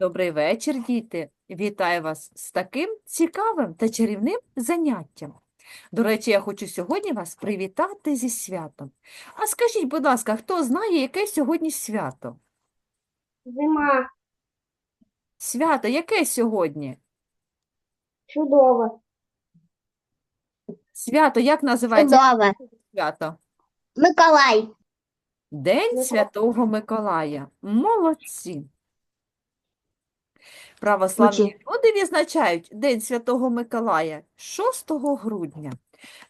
Добрий вечір, діти! Вітаю вас з таким цікавим та чарівним заняттям. До речі, я хочу сьогодні вас привітати зі святом. А скажіть, будь ласка, хто знає, яке сьогодні свято? Зима. Свято, яке сьогодні? Чудово. Свято, як називається Чудово. свято? Миколай. День Святого Миколая. Молодці. Православні люди відзначають День Святого Миколая 6 грудня.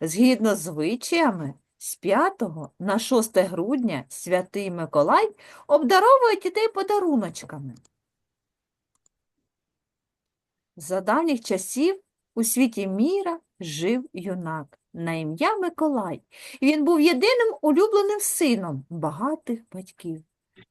Згідно з звичаями, з 5 на 6 грудня Святий Миколай обдаровує дітей подаруночками. За давніх часів у світі міра жив юнак на ім'я Миколай. Він був єдиним улюбленим сином багатих батьків,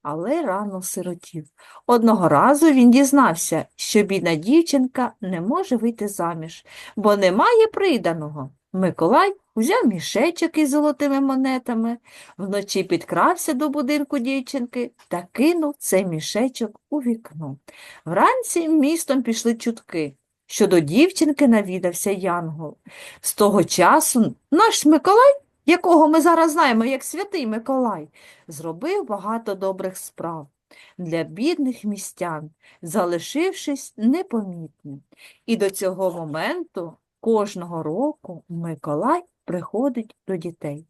але рано сиротів. Одного разу він дізнався, що бідна дівчинка не може вийти заміж, бо немає приданого. Миколай взяв мішечок із золотими монетами, вночі підкрався до будинку дівчинки та кинув цей мішечок у вікно. Вранці містом пішли чутки, що до дівчинки навідався Янгол. З того часу наш Миколай, якого ми зараз знаємо як святий Миколай, зробив багато добрих справ для бідних містян, залишившись непомітним. І до цього моменту кожного року Миколай приходить до дітей.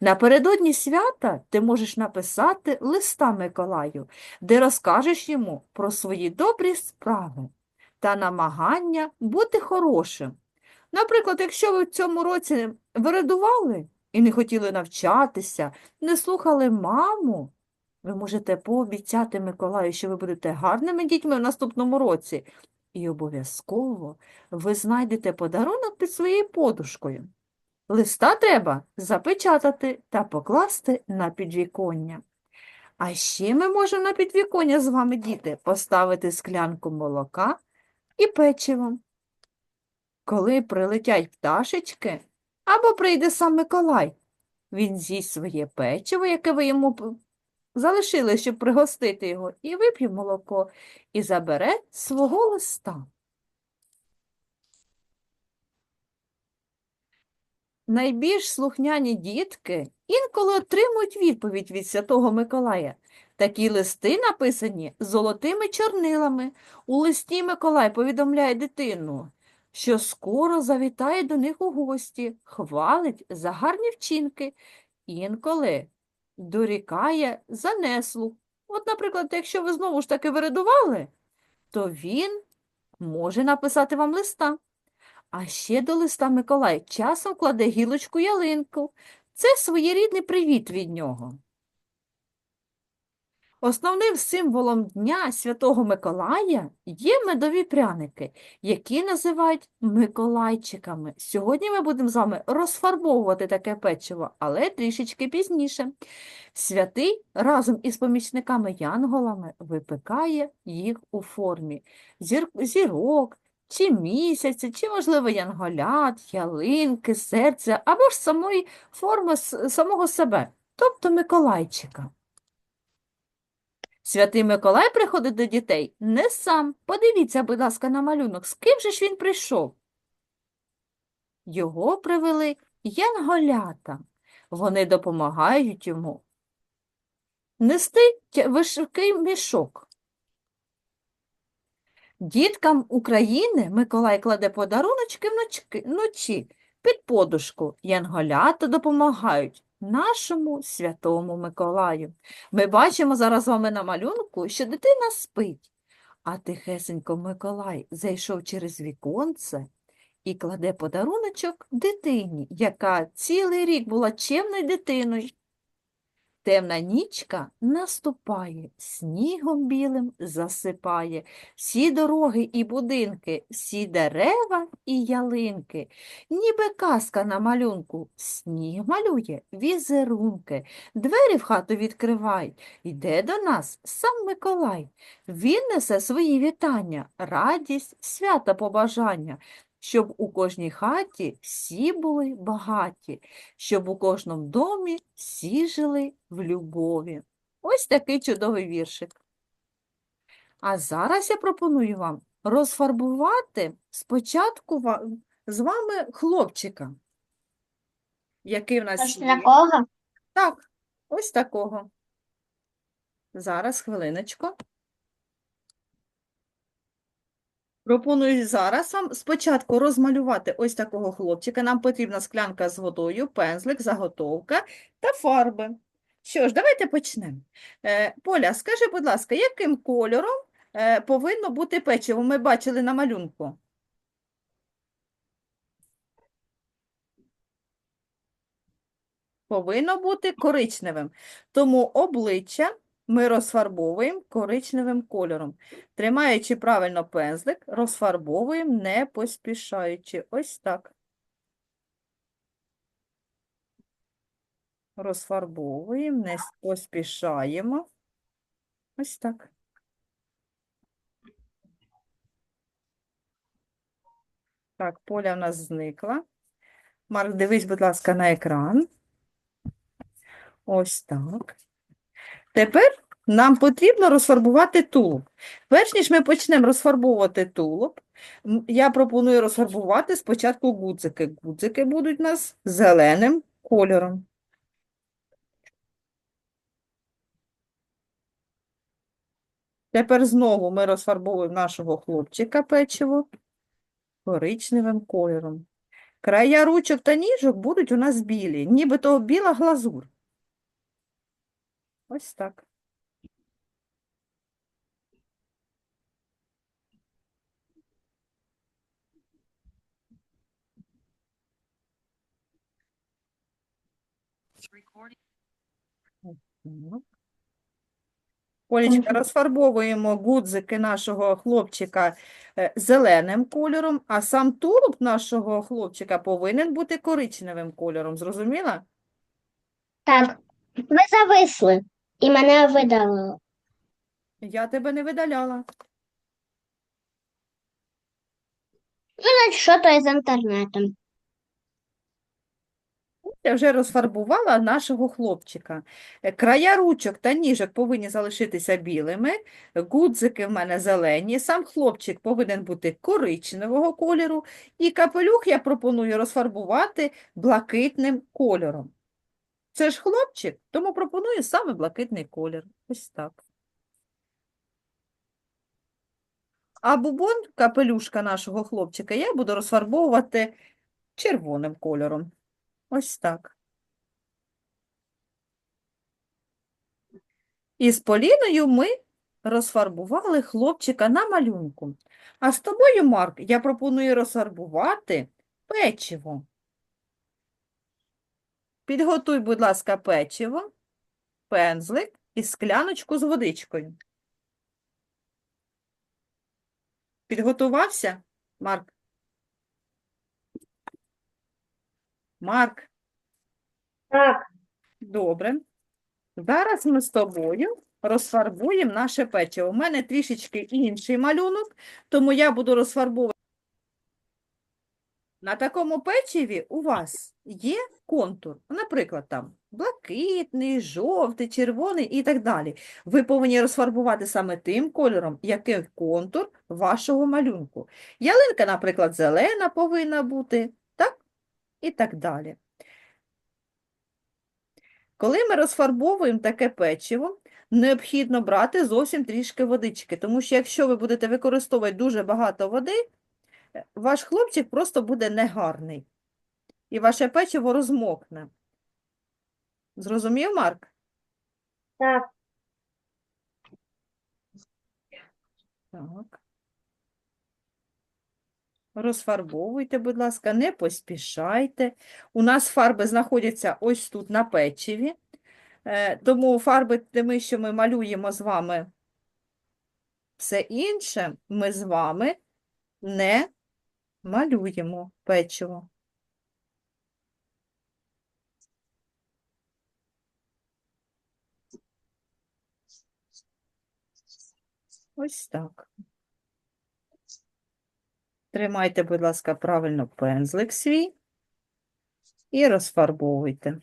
Напередодні свята ти можеш написати листа Миколаю, де розкажеш йому про свої добрі справи та намагання бути хорошим. Наприклад, якщо ви в цьому році вирадували і не хотіли навчатися, не слухали маму, ви можете пообіцяти Миколаю, що ви будете гарними дітьми в наступному році, і обов'язково ви знайдете подарунок під своєю подушкою. Листа треба запечатати та покласти на підвіконня. А ще ми можемо на підвіконня з вами, діти, поставити склянку молока і печиво. Коли прилетять пташечки, або прийде сам Миколай, він з'їсть своє печиво, яке ви йому залишили, щоб пригостити його, і вип'є молоко, і забере свого листа. Найбільш слухняні дітки інколи отримують відповідь від Святого Миколая. Такі листи написані золотими чорнилами. У листі Миколай повідомляє дитину, що скоро завітає до них у гості, хвалить за гарні вчинки, інколи дорікає за неслух. От, наприклад, якщо ви знову ж таки вирадували, то він може написати вам листа. А ще до листа Миколай часом кладе гілочку ялинку. Це своєрідний привіт від нього. Основним символом Дня Святого Миколая є медові пряники, які називають миколайчиками. Сьогодні ми будемо з вами розфарбовувати таке печиво, але трішечки пізніше. Святий разом із помічниками-янголами випекає їх у формі зір... зірок, чи місяця, чи, можливо, янголят, ялинки, серця, або ж самої форми самого себе, тобто Миколайчика. Святий Миколай приходить до дітей не сам. Подивіться, будь ласка, на малюнок, з ким же ж він прийшов? Його привели янголята. Вони допомагають йому нести важкий мішок. Діткам України Миколай кладе подаруночки вночі під подушку. Янголята допомагають нашому святому Миколаю. Ми бачимо зараз з вами на малюнку, що дитина спить, а тихесенько Миколай зайшов через віконце і кладе подаруночок дитині, яка цілий рік була чемною дитиною. Темна нічка наступає, снігом білим засипає. Всі дороги і будинки, всі дерева і ялинки. Ніби казка на малюнку, сніг малює візерунки, двері в хату відкривай, йде до нас сам Миколай. Він несе свої вітання, радість, свята побажання, щоб у кожній хаті всі були багаті, щоб у кожному домі всі жили в любові. Ось такий чудовий віршик. А зараз я пропоную вам розфарбувати спочатку з вами хлопчика, який в нас Ось є. такого. Так, ось такого. Зараз, хвилиночку. Пропоную зараз вам спочатку розмалювати ось такого хлопчика. Нам потрібна склянка з водою, пензлик, заготовка та фарби. Що ж, давайте почнемо. Е, Поля, скажи, будь ласка, яким кольором е, повинно бути печиво? Ми бачили на малюнку. Повинно бути коричневим. Тому обличчя ми розфарбовуємо коричневим кольором. Тримаючи правильно пензлик, розфарбовуємо не поспішаючи. Ось так. Розфарбовуємо, не поспішаємо. Ось так. Так, поля в нас зникла. Марк, дивись, будь ласка, на екран. Ось так. Тепер нам потрібно розфарбувати тулуб. Перш ніж ми почнемо розфарбовувати тулуб, я пропоную розфарбувати спочатку гудзики. Гудзики будуть у нас зеленим кольором. Тепер знову ми розфарбовуємо нашого хлопчика печиво коричневим кольором. Края ручок та ніжок будуть у нас білі, нібито біла глазур. Ось так. Олечка, розфарбовуємо гудзики нашого хлопчика е, зеленим кольором, а сам тулуб нашого хлопчика повинен бути коричневим кольором. Зрозуміла? Так. Ви зависли і мене видалили. Я тебе не видаляла. Ну, що то із інтернетом. Я вже розфарбувала нашого хлопчика. Края ручок та ніжок повинні залишитися білими, гудзики в мене зелені, сам хлопчик повинен бути коричневого кольору, і капелюх я пропоную розфарбувати блакитним кольором. Це ж хлопчик, тому пропоную саме блакитний колір. Ось так. А бубон, капелюшка нашого хлопчика, я буду розфарбовувати червоним кольором. Ось так. І з Поліною ми розфарбували хлопчика на малюнку. А з тобою, Марк, я пропоную розфарбувати печиво. Підготуй, будь ласка, печиво, пензлик і скляночку з водичкою. Підготувався, Марк? Марк, Так. добре. Зараз ми з тобою розфарбуємо наше печиво. У мене трішечки інший малюнок, тому я буду розфарбовувати. На такому печиві у вас є контур, наприклад, там блакитний, жовтий, червоний і так далі. Ви повинні розфарбувати саме тим кольором, який контур вашого малюнку. Ялинка, наприклад, зелена повинна бути, так? І так далі. Коли ми розфарбовуємо таке печиво, необхідно брати зовсім трішки водички, тому що якщо ви будете використовувати дуже багато води, ваш хлопчик просто буде негарний, і ваше печиво розмокне. Зрозумів, Марк? Так. Так. Розфарбовуйте, будь ласка, не поспішайте. У нас фарби знаходяться ось тут на печиві, е, тому фарби тими, що ми малюємо з вами, все інше ми з вами не малюємо печиво. Ось так. Тримайте, будь ласка, правильно пензлик свій і розфарбовуйте.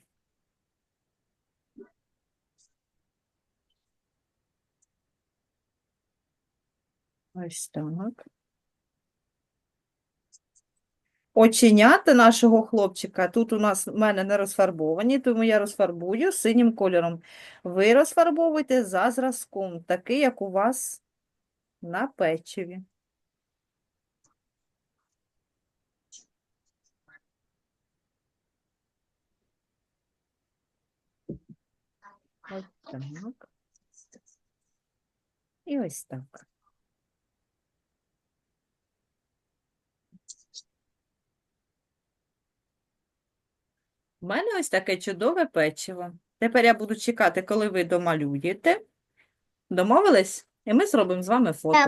Ось так. Оченята нашого хлопчика тут у нас в мене не розфарбовані, тому я розфарбую синім кольором. Ви розфарбовуйте за зразком, такий, як у вас на печиві. Ось так. І ось так. У мене ось таке чудове печиво. Тепер я буду чекати, коли ви домалюєте. Домовились? І ми зробимо з вами фото.